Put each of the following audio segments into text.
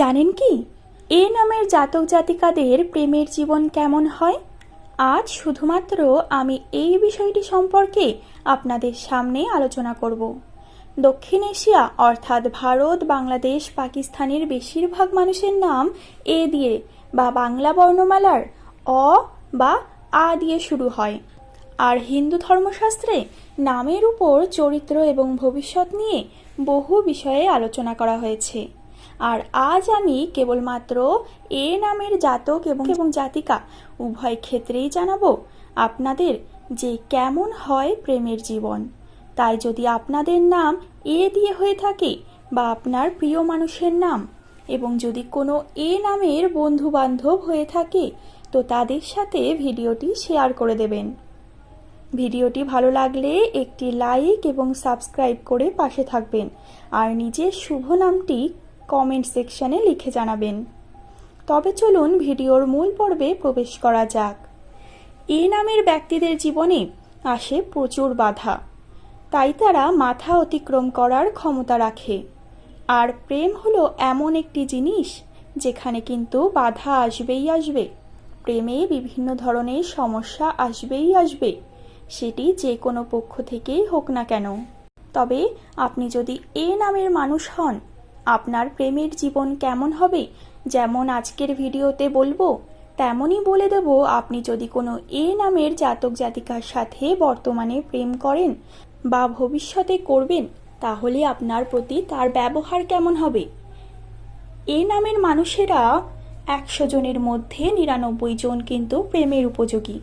জানেন কি? এ নামের জাতক জাতিকাদের প্রেমের জীবন কেমন হয়? আজ শুধুমাত্র আমি এই বিষয়টি সম্পর্কে আপনাদের সামনে আলোচনা করব। দক্ষিণ এশিয়া, অর্থাৎ ভারত, বাংলাদেশ, পাকিস্তানের বেশিরভাগ মানুষের নাম এ দিয়ে বা বাংলা বর্ণমালার অ বা আ দিয়ে শুরু হয়। আর হিন্দু ধর্মশাস্ত্রে নামের উপর চরিত্র এবং ভবিষ্যৎ নিয়ে বহু বিষয়ে আলোচনা করা হয়েছে। আর আজ আমি কেবলমাত্র এ নামের জাতক এবং এবং জাতিকা উভয় ক্ষেত্রেই জানাব আপনাদের যে কেমন হয় প্রেমের জীবন। তাই যদি আপনাদের নাম এ দিয়ে হয়ে থাকে বা আপনার প্রিয় মানুষের নাম এবং যদি কোনো এ নামের বন্ধু বান্ধব হয়ে থাকে, তো তাদের সাথে ভিডিওটি শেয়ার করে দেবেন। ভিডিওটি ভালো লাগলে একটি লাইক এবং সাবস্ক্রাইব করে পাশে থাকবেন। আর নিজের শুভ নামটি কমেন্ট সেকশনে লিখে জানাবেন। তবে চলুন ভিডিওর মূল পর্বে প্রবেশ করা যাক। এ নামের ব্যক্তিদের জীবনে আসে প্রচুর বাধা। তাই তারা মাথা অতিক্রম করার ক্ষমতা রাখে। আর প্রেম হলো এমন একটি জিনিস, যেখানে কিন্তু বাধা আসবেই আসবে, প্রেমে বিভিন্ন ধরনের সমস্যা আসবেই আসবে, সেটি যে কোনো পক্ষ থেকেই হোক না কেন। তবে আপনি যদি এ নামের মানুষ হন আপনার প্রেমের জীবন কেমন হবে? যেমন আজকের ভিডিওতে বলব, তেমনই বলে দেব, আপনি যদি কোনো এ নামের জাতক জাতিকার সাথে বর্তমানে প্রেম করেন বা ভবিষ্যতে করবেন, তাহলে আপনার প্রতি তার ব্যবহার কেমন হবে? এ নামের মানুষেরা একশো জনের মধ্যে নিরানব্বই জন কিন্তু প্রেমের উপযোগী।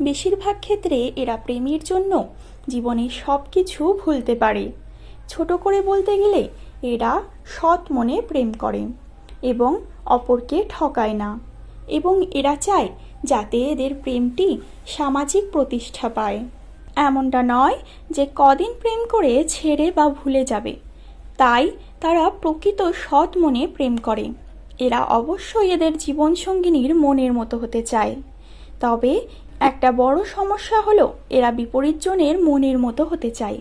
বেশিরভাগ ক্ষেত্রে এরা প্রেমের জন্য জীবনে সব কিছু ভুলতে পারে। ছোট করে বলতে গেলে এরা সৎ মনে প্রেম করে এবং অপরকে ঠকায় না। এবং এরা চায় যাতে এদের প্রেমটি সামাজিক প্রতিষ্ঠা পায়। এমনটা নয় যে কদিন প্রেম করে ছেড়ে বা ভুলে যাবে। তাই তারা প্রকৃত সৎ মনে প্রেম করে। এরা অবশ্যই এদের জীবনসঙ্গিনীর মনের মতো হতে চায়। তবে একটা বড় সমস্যা হলো এরা বিপরীত জনের মনের মতো হতে চায়।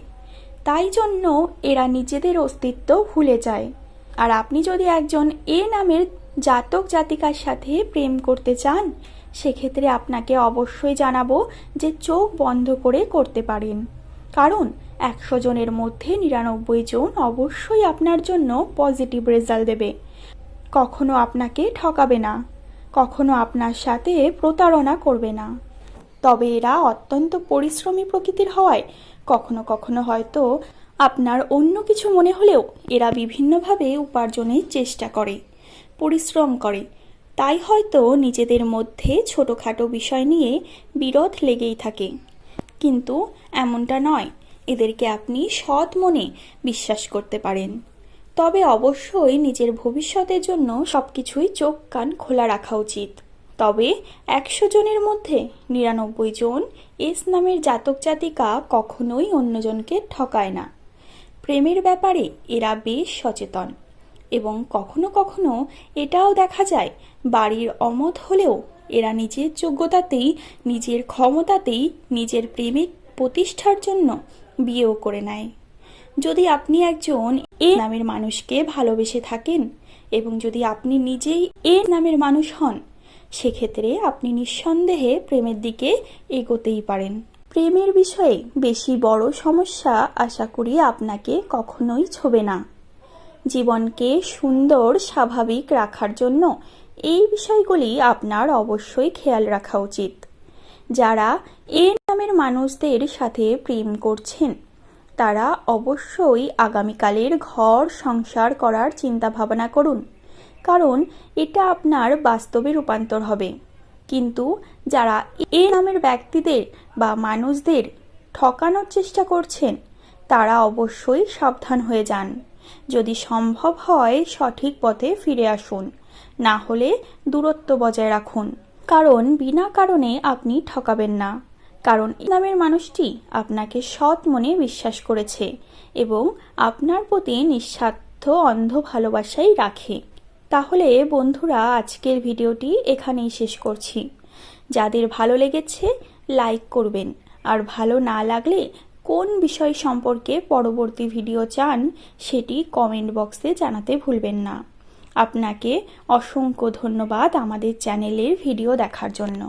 তাই জন্য এরা নিজেদের অস্তিত্ব ভুলে যায়। আর আপনি যদি একজন এ নামের জাতক জাতিকার সাথে প্রেম করতে চান, সেক্ষেত্রে আপনাকে অবশ্যই জানাব যে চোখ বন্ধ করে করতে পারেন। কারণ একশো জনের মধ্যে নিরানব্বই জন অবশ্যই আপনার জন্য পজিটিভ রেজাল্ট দেবে। কখনো আপনাকে ঠকাবে না। কখনো আপনার সাথে প্রতারণা করবে না। তবে এরা অত্যন্ত পরিশ্রমী প্রকৃতির হওয়ায় কখনো কখনো হয়তো আপনার অন্য কিছু মনে হলেও এরা বিভিন্নভাবে উপার্জনের চেষ্টা করে, পরিশ্রম করে। তাই হয়তো নিজেদের মধ্যে ছোটোখাটো বিষয় নিয়ে বিরোধ লেগেই থাকে। কিন্তু এমনটা নয়, এদেরকে আপনি সৎ মনে বিশ্বাস করতে পারেন। তবে অবশ্যই নিজের ভবিষ্যতের জন্য সবকিছুই চোখ কান খোলা রাখা উচিত। তবে একশো জনের মধ্যে নিরানব্বই জন এস নামের জাতক জাতিকা কখনোই অন্যজনকে ঠকায় না। প্রেমের ব্যাপারে এরা বেশ সচেতন এবং কখনো কখনো এটাও দেখা যায়, বাড়ির অমত হলেও এরা নিজের যোগ্যতাতেই, নিজের ক্ষমতাতেই নিজের প্রেমিক প্রতিষ্ঠার জন্য বিয়েও করে নেয়। যদি আপনি একজন এ নামের মানুষকে ভালোবেসে থাকেন এবং যদি আপনি নিজেই এ নামের মানুষ হন সেক্ষেত্রে আপনি নিঃসন্দেহে প্রেমের দিকে এগোতেই পারেন। প্রেমের বিষয়ে বেশি বড় সমস্যা আশা করি আপনাকে কখনোই ছোবে না। জীবনকে সুন্দর, স্বাভাবিক রাখার জন্য এই বিষয়গুলি আপনার অবশ্যই খেয়াল রাখা উচিত। যারা এ নামের মানুষদের সাথে প্রেম করছেন, তারা অবশ্যই আগামীকালের ঘর সংসার করার চিন্তা ভাবনা করুন। কারণ এটা আপনার বাস্তবে রূপান্তর হবে। কিন্তু যারা এ নামের ব্যক্তিদের বা মানুষদের ঠকানোর চেষ্টা করছেন, তারা অবশ্যই সাবধান হয়ে যান। যদি সম্ভব হয়, সঠিক পথে ফিরে আসুন। না হলে দূরত্ব বজায় রাখুন। কারণ বিনা কারণে আপনি ঠকাবেন না। কারণ নামের মানুষটি আপনাকে সৎ মনে বিশ্বাস করেছে এবং আপনার প্রতি নিঃস্বার্থ, অন্ধ ভালোবাসাই রাখে। তাহলে বন্ধুরা, আজকের ভিডিওটি এখানেই শেষ করছি। যাদের ভালো লেগেছে, লাইক করবেন। আর ভালো না লাগলে কোন বিষয় সম্পর্কে পরবর্তী ভিডিও চান, সেটি কমেন্ট বক্সে জানাতে ভুলবেন না। আপনাকে অসংখ্য ধন্যবাদ আমাদের চ্যানেলের ভিডিও দেখার জন্য।